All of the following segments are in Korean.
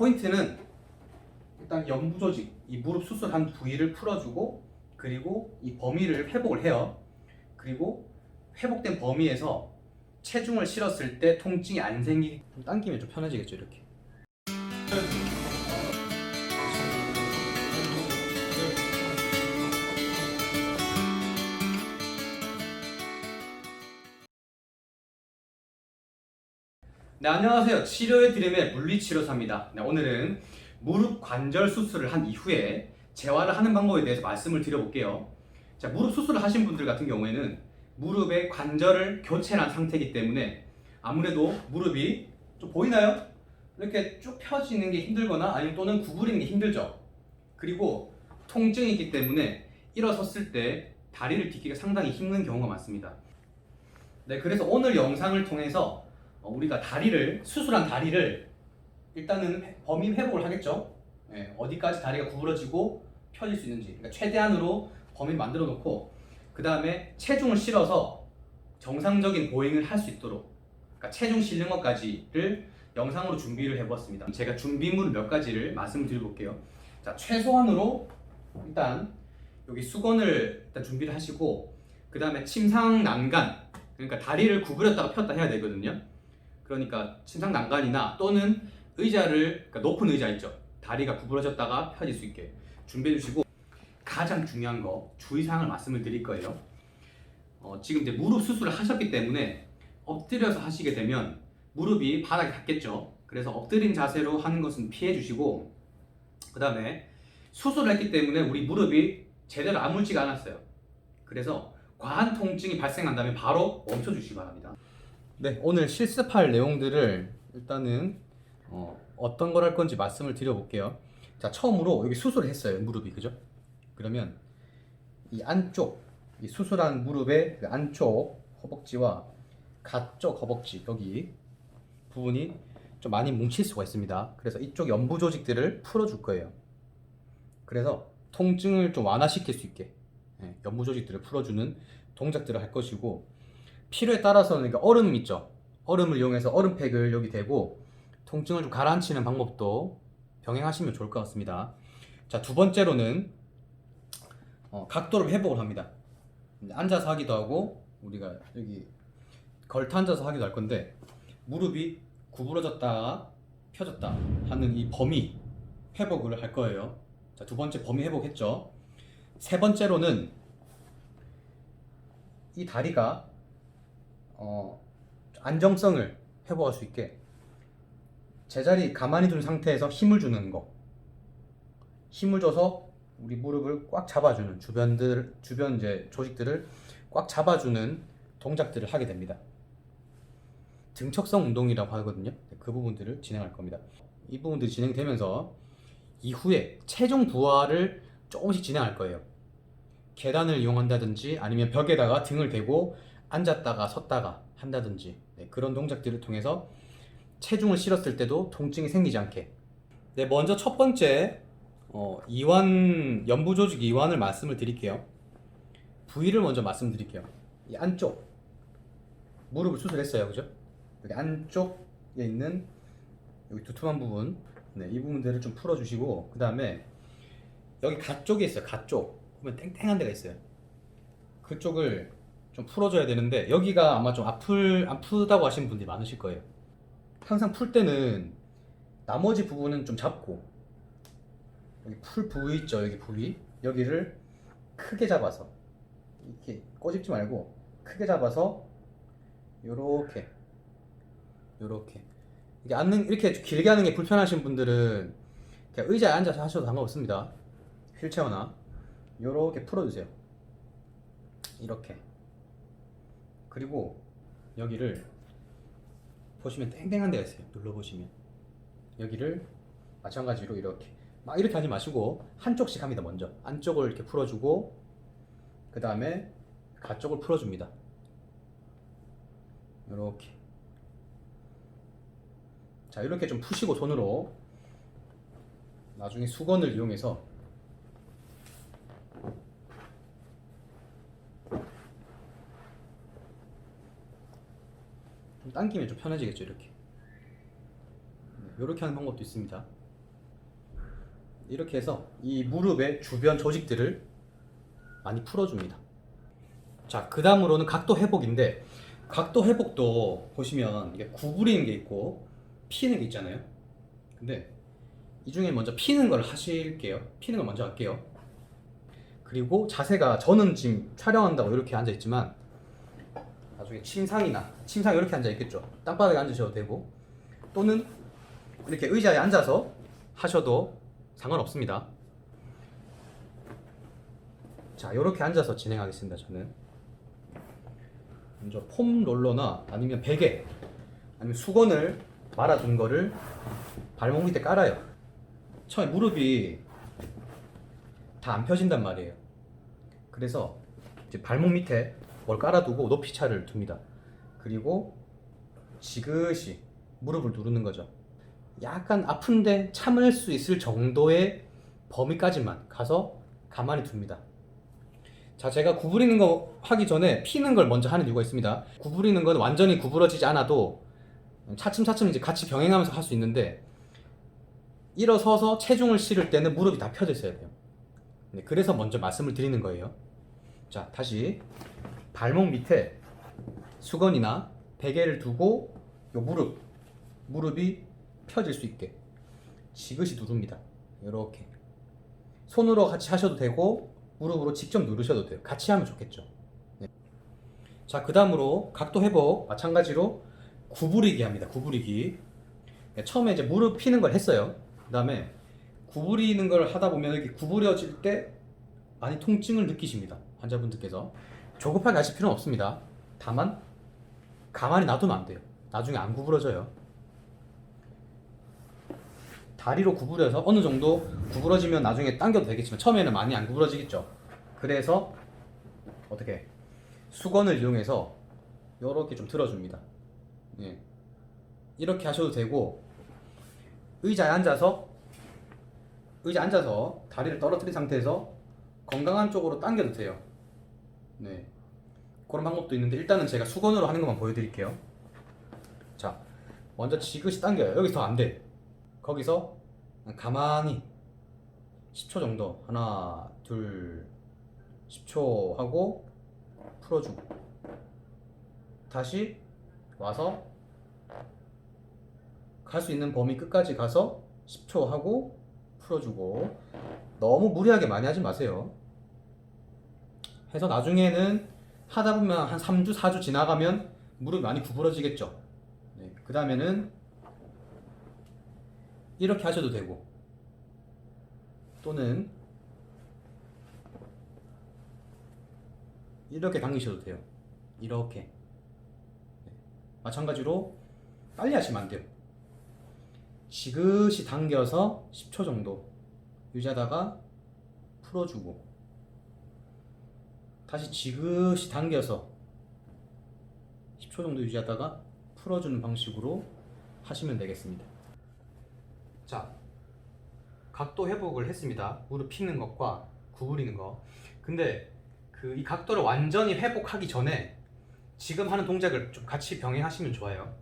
포인트는 일단 연부 조직, 이 무릎 수술 한 부위를 풀어주고 그리고 이 범위를 회복을 해요. 그리고 회복된 범위에서 체중을 실었을 때 통증이 안 생기게 좀 당기면 좀 편해지겠죠 이렇게. 네 안녕하세요. 치료의 드림의 물리치료사입니다. 네, 오늘은 무릎 관절 수술을 한 이후에 재활을 하는 방법에 대해서 말씀을 드려볼게요. 자 무릎 수술을 하신 분들 같은 경우에는 무릎의 관절을 교체한 상태이기 때문에 아무래도 무릎이 좀 보이나요? 이렇게 쭉 펴지는 게 힘들거나 아니면 또는 구부리는 게 힘들죠. 그리고 통증이 있기 때문에 일어섰을 때 다리를 딛기가 상당히 힘든 경우가 많습니다. 네 그래서 오늘 영상을 통해서 어, 우리가 다리를 수술한 다리를 일단은 회- 범위 회복을 하겠죠. 예, 어디까지 다리가 구부러지고 펴질 수 있는지 그러니까 최대한으로 범위를 만들어 놓고 그 다음에 체중을 실어서 정상적인 보행을 할 수 있도록 그러니까 체중 실는 것까지를 영상으로 준비를 해보았습니다. 제가 준비물 몇 가지를 말씀드려 볼게요. 자 최소한으로 일단 여기 수건을 일단 준비를 하시고 그 다음에 침상 난간 그러니까 다리를 구부렸다가 폈다 해야 되거든요. 그러니까 침상 난간이나 또는 의자를 그러니까 높은 의자 있죠. 다리가 구부러졌다가 펴질 수 있게 준비해 주시고 가장 중요한 거 주의사항을 말씀을 드릴 거예요. 어, 지금 이제 무릎 수술을 하셨기 때문에 엎드려서 하시게 되면 무릎이 바닥에 닿겠죠. 그래서 엎드린 자세로 하는 것은 피해 주시고 그 다음에 수술을 했기 때문에 우리 무릎이 제대로 아물지가 않았어요. 그래서 과한 통증이 발생한다면 바로 멈춰 주시기 바랍니다. 네, 오늘 실습할 내용들을 일단은 어, 어떤 걸 할 건지 말씀을 드려볼게요. 자, 처음으로 여기 수술을 했어요, 무릎이 그죠? 그러면 이 안쪽, 이 수술한 무릎의 그 안쪽 허벅지와 가쪽 허벅지 여기 부분이 좀 많이 뭉칠 수가 있습니다. 그래서 이쪽 연부 조직들을 풀어줄 거예요. 그래서 통증을 좀 완화시킬 수 있게 예, 연부 조직들을 풀어주는 동작들을 할 것이고 필요에 따라서는 그러니까 얼음 있죠. 얼음을 이용해서 얼음팩을 여기 대고 통증을 좀 가라앉히는 방법도 병행하시면 좋을 것 같습니다. 자, 두 번째로는 어, 각도를 회복을 합니다. 앉아서 하기도 하고 우리가 여기 걸터 앉아서 하기도 할 건데 무릎이 구부러졌다 펴졌다 하는 이 범위 회복을 할 거예요. 자, 두 번째 범위 회복했죠. 세 번째로는 이 다리가 어, 안정성을 회복할 수 있게 제자리 가만히 둔 상태에서 힘을 주는 거. 힘을 줘서 우리 무릎을 꽉 잡아주는 주변들 주변 이제 조직들을 꽉 잡아주는 동작들을 하게 됩니다. 등척성 운동이라고 하거든요. 그 부분들을 진행할 겁니다. 이 부분들이 진행되면서 이후에 체중 부하를 조금씩 진행할 거예요. 계단을 이용한다든지 아니면 벽에다가 등을 대고 앉았다가 섰다가 한다든지 네, 그런 동작들을 통해서 체중을 실었을 때도 통증이 생기지 않게. 네, 먼저 첫 번째 어, 이완 연부 조직 이완을 말씀을 드릴게요. 부위를 먼저 말씀드릴게요. 이 안쪽. 무릎을 수술했어요. 그죠? 여기 안쪽에 있는 여기 두툼한 부분. 네, 이 부분들을 좀 풀어주시고 그 다음에 여기 가 쪽에 있어요. 가 쪽. 보면 땡땡한 데가 있어요. 그쪽을 좀 풀어줘야 되는데 여기가 아마 좀 아플 아프다고 하시는 분들이 많으실 거예요. 항상 풀 때는 나머지 부분은 좀 잡고 여기 풀 부위 있죠 여기 부위 여기를 크게 잡아서 이렇게 꼬집지 말고 크게 잡아서 요렇게 요렇게 이게 앉는 이렇게 길게 하는 게 불편하신 분들은 그냥 의자에 앉아서 하셔도 상관없습니다. 휠체어나 요렇게 풀어주세요. 이렇게 그리고 여기를 보시면 땡땡한 데가 있어요. 눌러보시면 여기를 마찬가지로 이렇게 막 이렇게 하지 마시고 한쪽씩 합니다. 먼저 안쪽을 이렇게 풀어주고 그 다음에 가쪽을 풀어줍니다. 이렇게 자 이렇게 좀 푸시고 손으로 나중에 수건을 이용해서 좀 당기면 좀 편해지겠죠 이렇게 이렇게 하는 방법도 있습니다 이렇게 해서 이 무릎의 주변 조직들을 많이 풀어줍니다. 자, 그 다음으로는 각도 회복인데 각도 회복도 보시면 이게 구부리는 게 있고 피는 게 있잖아요. 근데 이 중에 먼저 피는 걸 하실게요. 피는 걸 먼저 할게요. 그리고 자세가 저는 지금 촬영한다고 이렇게 앉아 있지만 나중에 침상이나 침상 이렇게 앉아 있겠죠. 땅바닥에 앉으셔도 되고 또는 이렇게 의자에 앉아서 하셔도 상관없습니다. 자, 이렇게 앉아서 진행하겠습니다. 저는 먼저 폼 롤러나 아니면 베개 아니면 수건을 말아둔 거를 발목 밑에 깔아요. 처음에 무릎이 다 안 펴진단 말이에요. 그래서 이제 발목 밑에 뭘 깔아두고 높이 차를 둡니다. 그리고 지그시 무릎을 누르는 거죠. 약간 아픈데 참을 수 있을 정도의 범위까지만 가서 가만히 둡니다. 자, 제가 구부리는 거 하기 전에 피는 걸 먼저 하는 이유가 있습니다. 구부리는 건 완전히 구부러지지 않아도 차츰차츰 이제 같이 병행하면서 할 수 있는데 일어서서 체중을 실을 때는 무릎이 다 펴져 있어야 돼요. 네, 그래서 먼저 말씀을 드리는 거예요. 자, 다시 발목 밑에 수건이나 베개를 두고 요 무릎, 무릎이 펴질 수 있게 지그시 누릅니다. 이렇게 손으로 같이 하셔도 되고 무릎으로 직접 누르셔도 돼요. 같이 하면 좋겠죠. 네. 자, 그 다음으로 각도 회복 마찬가지로 구부리기 합니다. 구부리기. 네, 처음에 이제 무릎 피는 걸 했어요. 그 다음에 구부리는 걸 하다 보면 이렇게 구부려질 때 많이 통증을 느끼십니다. 환자분들께서 조급하게 하실 필요는 없습니다. 다만 가만히 놔두면 안 돼요. 나중에 안 구부러져요. 다리로 구부려서 어느 정도 구부러지면 나중에 당겨도 되겠지만 처음에는 많이 안 구부러지겠죠. 그래서 어떻게 수건을 이용해서 이렇게 좀 들어줍니다. 예. 이렇게 하셔도 되고 의자에 앉아서 의자 에 앉아서 다리를 떨어뜨린 상태에서 건강한 쪽으로 당겨도 돼요. 네. 그런 방법도 있는데 일단은 제가 수건으로 하는 것만 보여드릴게요. 자, 먼저 지그시 당겨요. 여기서 더 안 돼. 거기서 가만히 10초 정도 하나, 둘, 10초 하고 풀어주고 다시 와서 갈 수 있는 범위 끝까지 가서 10초 하고 풀어주고 너무 무리하게 많이 하지 마세요. 해서 나중에는 하다 보면 한 3주, 4주 지나가면 무릎이 많이 구부러지겠죠. 네, 그 다음에는 이렇게 하셔도 되고 또는 이렇게 당기셔도 돼요. 이렇게 네, 마찬가지로 빨리 하시면 안 돼요. 지그시 당겨서 10초 정도 유지하다가 풀어주고 다시 지그시 당겨서 10초 정도 유지하다가 풀어주는 방식으로 하시면 되겠습니다. 자, 각도 회복을 했습니다. 무릎 피는 것과 구부리는 거. 근데 그 이 각도를 완전히 회복하기 전에 지금 하는 동작을 좀 같이 병행하시면 좋아요.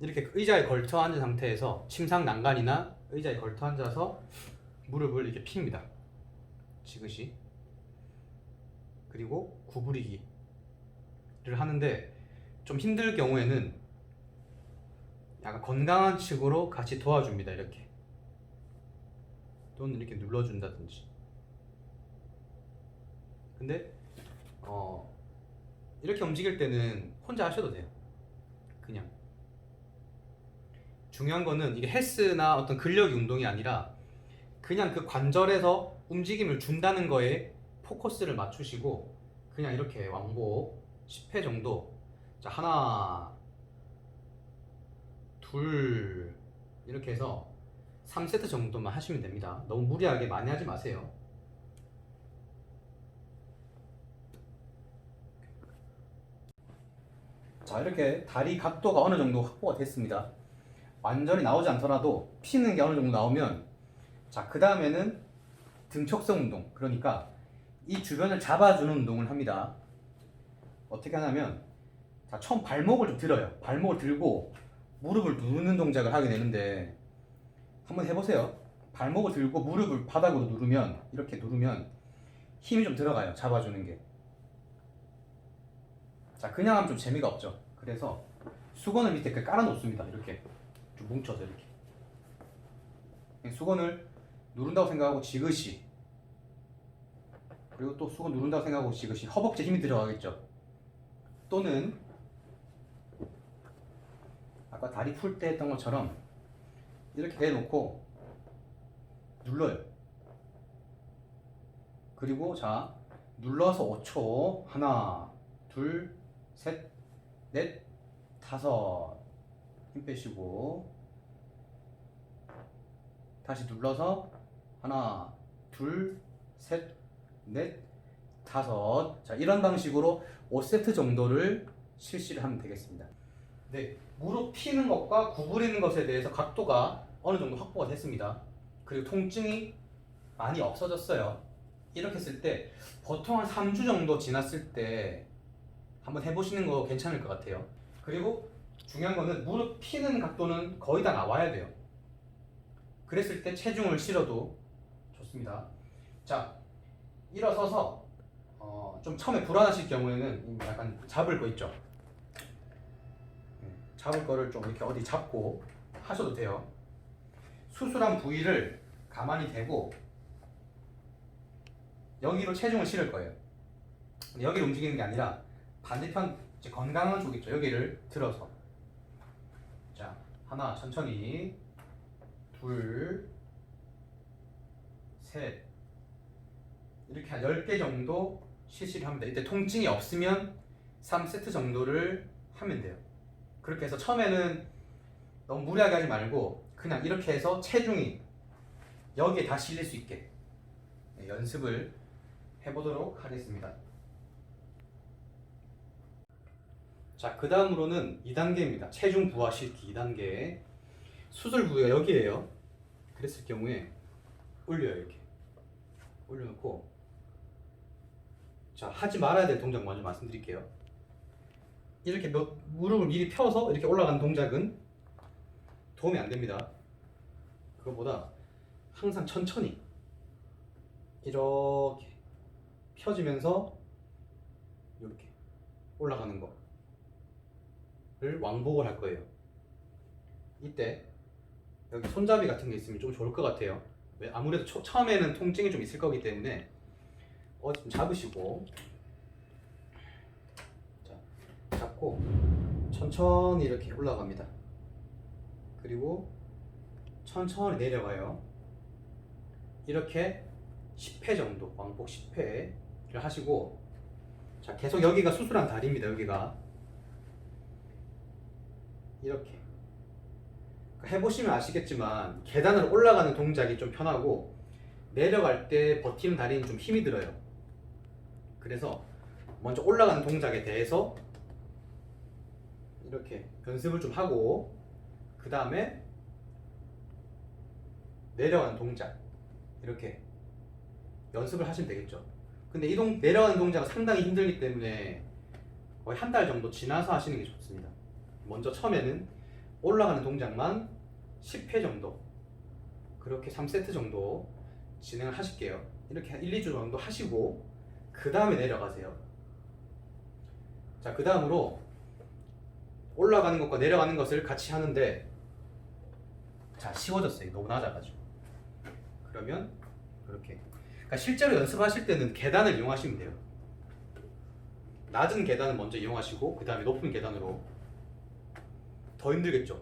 이렇게 의자에 걸터 앉은 상태에서 침상 난간이나 의자에 걸터 앉아서 무릎을 이렇게 핍니다. 지그시. 그리고 구부리기를 하는데 좀 힘들 경우에는 약간 건강한 측으로 같이 도와줍니다. 이렇게. 또는 이렇게 눌러준다든지. 근데 어 이렇게 움직일 때는 혼자 하셔도 돼요. 그냥. 중요한 거는 이게 헬스나 어떤 근력 운동이 아니라 그냥 그 관절에서 움직임을 준다는 거에 포커스를 맞추시고 그냥 이렇게 왕복 10회 정도. 자 하나 둘 이렇게 해서 3세트 정도만 하시면 됩니다. 너무 무리하게 많이 하지 마세요. 자 이렇게 다리 각도가 어느 정도 확보가 됐습니다. 완전히 나오지 않더라도 피는 게 어느 정도 나오면 자 그 다음에는 등척성 운동. 그러니까 이 주변을 잡아주는 운동을 합니다 어떻게 하냐면 자 처음 발목을 좀 들어요 발목을 들고 무릎을 누르는 동작을 하게 되는데 한번 해보세요 발목을 들고 무릎을 바닥으로 누르면 이렇게 누르면 힘이 좀 들어가요. 잡아주는 게. 자, 그냥 하면 좀 재미가 없죠. 그래서 수건을 밑에 깔아 놓습니다. 이렇게 좀 뭉쳐서 이렇게. 수건을 누른다고 생각하고 지그시 그리고 또 수건 누른다고 생각하고 지그시 허벅지 힘이 들어가겠죠. 또는 아까 다리 풀 때 했던 것처럼 이렇게 내놓고 눌러요. 그리고 자 눌러서 5초 하나 둘 셋 넷 다섯 힘 빼시고 다시 눌러서 하나 둘셋 넷 다섯 자 이런 방식으로 5세트 정도를 실시를 하면 되겠습니다. 네 무릎 피는 것과 구부리는 것에 대해서 각도가 어느 정도 확보가 됐습니다. 그리고 통증이 많이 없어졌어요. 이렇게 했을 때 보통 한 3주 정도 지났을 때 한번 해보시는 거 괜찮을 것 같아요. 그리고 중요한 거는 무릎 피는 각도는 거의 다 나와야 돼요. 그랬을 때 체중을 실어도 좋습니다. 자, 일어서서 어, 좀 처음에 불안하실 경우에는 약간 잡을 거 있죠. 음, 잡을 거를 좀 이렇게 어디 잡고 하셔도 돼요. 수술한 부위를 가만히 대고 여기로 체중을 실을 거예요. 여기를 움직이는 게 아니라 반대편 건강한 쪽 있죠. 여기를 들어서 자 하나 천천히 둘 셋 이렇게 한 10개 정도 실시를 합니다. 이때 통증이 없으면 3세트 정도를 하면 돼요. 그렇게 해서 처음에는 너무 무리하게 하지 말고 그냥 이렇게 해서 체중이 여기에 다 실릴 수 있게 네, 연습을 해보도록 하겠습니다. 자, 그 다음으로는 2단계입니다. 체중 부하 실기 2단계. 수술 부위가 여기에요. 그랬을 경우에 올려요, 이렇게. 올려놓고. 자, 하지 말아야 될 동작 먼저 말씀드릴게요. 이렇게 몇- 무릎을 미리 펴서 이렇게 올라가는 동작은 도움이 안 됩니다. 그것보다 항상 천천히 이렇게 펴지면서 이렇게 올라가는 거를 왕복을 할 거예요. 이때 여기 손잡이 같은 게 있으면 좀 좋을 것 같아요. 왜? 아무래도 초- 처음에는 통증이 좀 있을 거기 때문에 어, 좀 잡으시고 자, 잡고 천천히 이렇게 올라갑니다. 그리고 천천히 내려가요. 이렇게 10회 정도, 왕복 10회를 하시고 자, 계속 여기가 수술한 다리입니다. 여기가 이렇게 해보시면 아시겠지만 계단을 올라가는 동작이 좀 편하고 내려갈 때 버티는 다리는 좀 힘이 들어요. 그래서 먼저 올라가는 동작에 대해서 이렇게 연습을 좀 하고 그 다음에 내려가는 동작 이렇게 연습을 하시면 되겠죠. 근데 이 동, 내려가는 동작은 상당히 힘들기 때문에 거의 한 달 정도 지나서 하시는 게 좋습니다. 먼저 처음에는 올라가는 동작만 10회 정도 그렇게 3세트 정도 진행을 하실게요. 이렇게 한 1, 2주 정도 하시고 그 다음에 내려가세요. 자, 그 다음으로 올라가는 것과 내려가는 것을 같이 하는데 자, 쉬워졌어요. 너무 낮아가지고. 그러면 이렇게 그러니까 실제로 연습하실 때는 계단을 이용하시면 돼요. 낮은 계단을 먼저 이용하시고 그 다음에 높은 계단으로 더 힘들겠죠.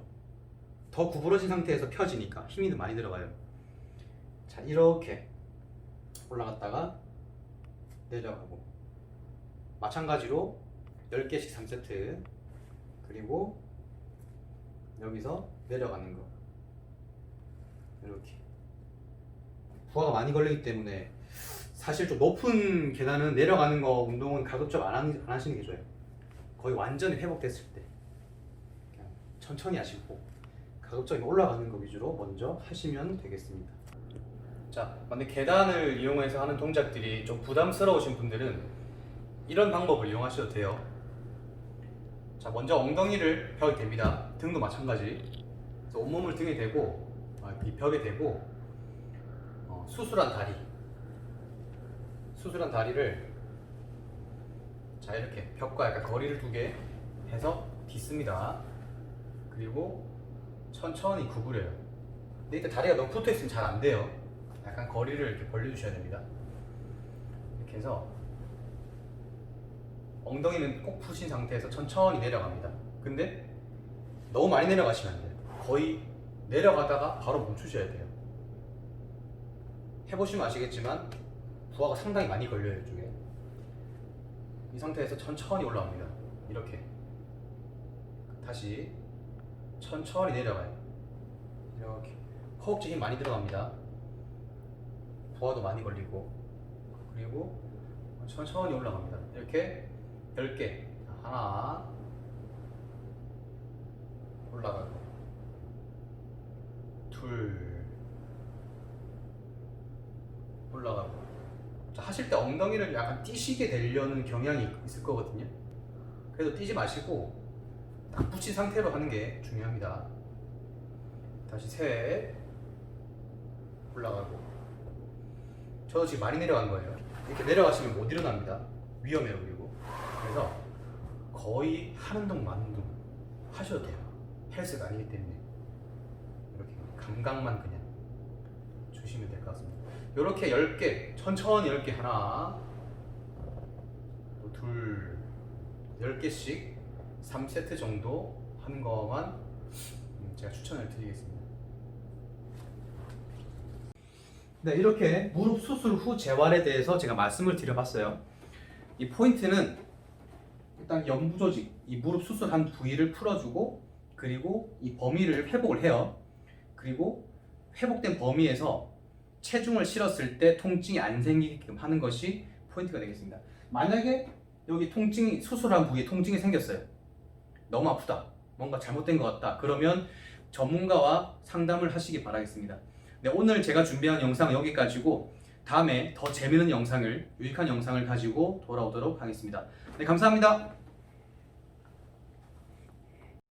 더 구부러진 상태에서 펴지니까 힘이 많이 들어가요. 자 이렇게 올라갔다가 내려가고. 마찬가지로 10개씩 3세트. 그리고 여기서 내려가는 거. 이렇게. 부하가 많이 걸리기 때문에 사실 좀 높은 계단은 내려가는 거 운동은 가급적 안, 하는, 안 하시는 게 좋아요. 거의 완전히 회복됐을 때. 천천히 하시고 가급적 올라가는 거 위주로 먼저 하시면 되겠습니다. 자, 만약 계단을 이용해서 하는 동작들이 좀 부담스러우신 분들은 이런 방법을 이용하셔도 돼요. 자, 먼저 엉덩이를 벽에 댑니다. 등도 마찬가지. 온몸을 등에 대고 아, 이 벽에 대고 어, 수술한 다리. 수술한 다리를 자 이렇게 벽과 약간 거리를 두게 해서 딛습니다. 그리고 천천히 구부려요. 근데 이때 다리가 너무 붙어 있으면 잘 안 돼요. 약간 거리를 이렇게 벌려주셔야 됩니다. 이렇게 해서 엉덩이는 꼭 푸신 상태에서 천천히 내려갑니다. 근데 너무 많이 내려가시면 안 돼요. 거의 내려가다가 바로 멈추셔야 돼요. 해보시면 아시겠지만 부하가 상당히 많이 걸려요 이쪽에. 이 상태에서 천천히 올라갑니다. 이렇게 다시 천천히 내려가요. 이렇게 허벅지 힘 많이 들어갑니다. 부하도 많이 걸리고 그리고 천천히 올라갑니다. 이렇게 10개 하나 올라가고 둘 올라가고 자, 하실 때 엉덩이를 약간 뛰시게 되려는 경향이 있을 거거든요. 그래도 뛰지 마시고 딱 붙인 상태로 하는 게 중요합니다. 다시 셋 올라가고 저도 지금 많이 내려간 거예요. 이렇게 내려가시면 못 일어납니다. 위험해요 그리고 그래서 거의 하는 동 마는 동 하셔도 돼요. 헬스가 아니기 때문에 이렇게 감각만 그냥 주시면 될 것 같습니다. 이렇게 10개 천천히 10개 하나 또 둘 10개씩 3세트 정도 하는 음, 제가 추천을 드리겠습니다. 네, 이렇게 무릎 수술 후 재활에 대해서 제가 말씀을 드려봤어요. 이 포인트는 일단 연부 조직, 이 무릎 수술한 부위를 풀어주고 그리고 이 범위를 회복을 해요. 그리고 회복된 범위에서 체중을 실었을 때 통증이 안 생기게끔 하는 것이 포인트가 되겠습니다. 만약에 여기 통증이 수술한 부위에 통증이 생겼어요. 너무 아프다. 뭔가 잘못된 것 같다. 그러면 전문가와 상담을 하시기 바라겠습니다. 네, 오늘 제가 준비한 영상은 여기까지고 다음에 더 재미있는 영상을 유익한 영상을 가지고 돌아오도록 하겠습니다. 네, 감사합니다.